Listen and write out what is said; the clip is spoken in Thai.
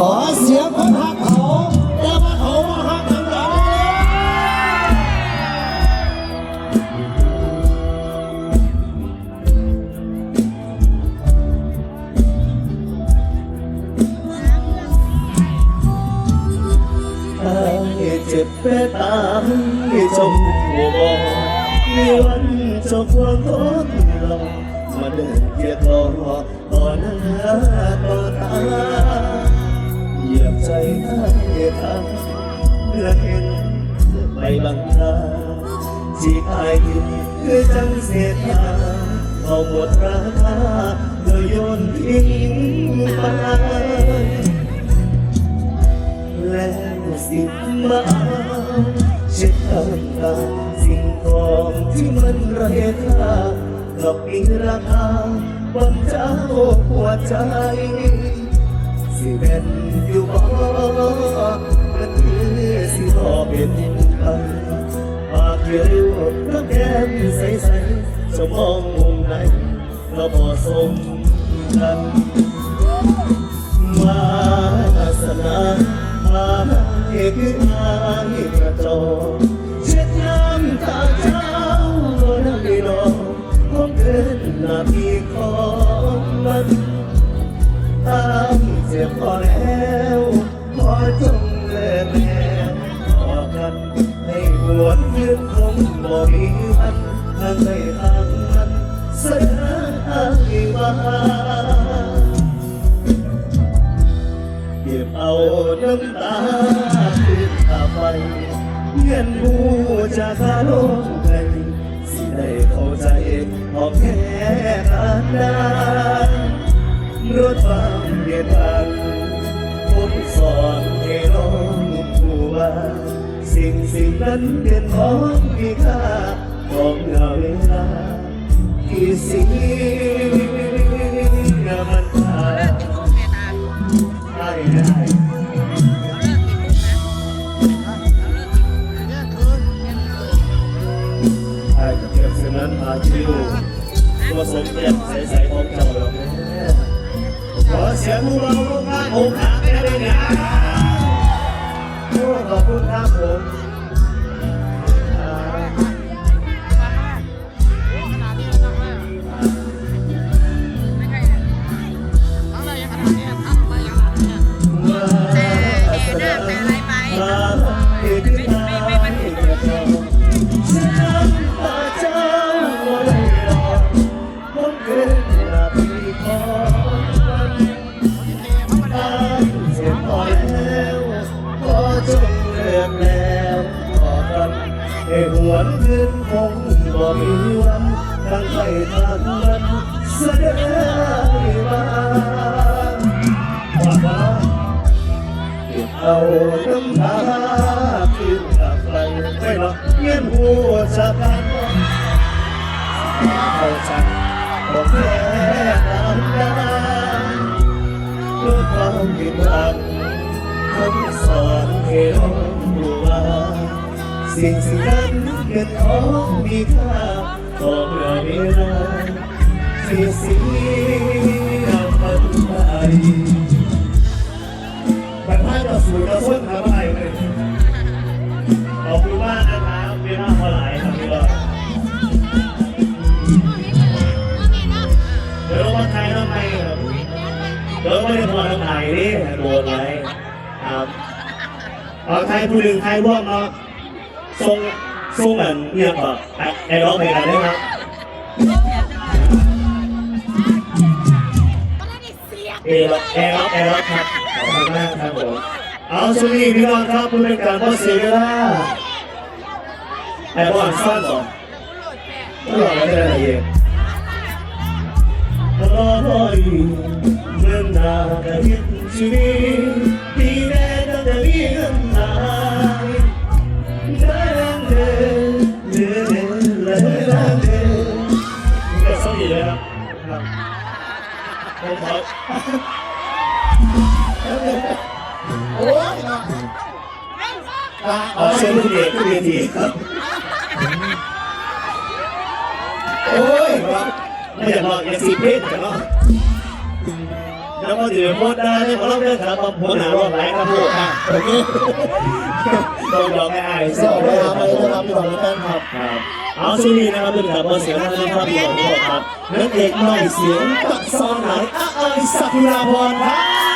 ขอเสียงคนหักเขาแต่ว่าเขามาหักกันหลายให้เจ็บแค่ตามให้จมหัวบอในวันจบความทนรอมาเดินเกียดรอต่อหน้าต่อตา ที่อายกินคือจังเสียทาเอาหมดราคาโดยโยนทิ้งไปแล้วสิมาเช็ดน้ำตาสิ่งของที่มันไร้ค่ากับมีราคาบนเจ้าหัวใจ สิเป็นอยู่บ่มันคือสิรอเป็นไปปาก เขียวกับแก้มใสๆจะมองมุมไหนก็พอสมกันวาสนาพาให้คือายกระจอกเช็ดน้ำตาเจ้าน้ำไม่รอคงเกินนาทีของมันตามเจ็บพอแล้ว เก็บเอาน้ำตาคืนตาไปเงินผู้จะคาโลกใจสิได้เข้าใจออกแค่การนานรถความเดียดพันผมสอนให้น้องผู้ว่าสิ่งสิ่งนั้นเป็นของมีค่าของเวลาที่สิ่งาชิวตัวสมเด็จใสๆของเจ้าดอกขอเสียงเราลูกงานอกหักได้เลยนะขอบคุณครับผมมาเอกนาย คงบ่มีวันทั้งไปทางนั้นเสนอมาว่าว่าเก็บเอาน้ำตาคืนกลับไปไม่หรอกเงียนหัวชะกันเอาฉันบอกแค่น้ำตาเพื่อความผิดหวังคำสอนให้เรารู้ว่า สิ่งสิ่งนั้นเป็นของมีค่าต่อเมื่อเวลาที่เสียมันไปบรรพายเราสู่เราส้นทำอะไรเลยขอบคุณมากนะครับเวลาเท่าไรครับพี่บอลเดี๋ยวเรามาไทยทำไมเดี๋ยวไม่ได้พอทางไหนนี่โดนไว้ครับเอาใครผู้หนึ่งใครร่วมเนาะ ทรงทรงเหมือนเรียกแบบไอ้ร้องเพลงกันได้ไหมเอร์แอร์แอร์ครับขอบคุณมากครับผมเอาสวัสดีพี่น้องครับเพื่อเป็นการพ่อเสียเวลาไอ้บอลซ่อนก่อนไม่หลอกไม่ได้อะไรเองรอรออยู่เมื่อนากระหินชีวิต ผมขอโอ้ยเนาะตาขอเชิญผู้เอกผู้เวทีครับโอ้ยไม่อยากลออย่าสีเพศแต่ก็เดี๋ยว แล้วก็ถือโพสต์ได้ไม่ขอรับเรื่องครับมาโพสต์หาว่าหลายครับพูดอะโอเคต้องยอมไม่อายเสี่ยวไปหาไปนะครับพี่น้องแฟนครับครับเอาช่วงนี้นะครับเป็นกับเสียงท่านะครับพี่น้องครับนักเอกน้อยเสียงตักซอนหลายอาอายสักุราพรครับ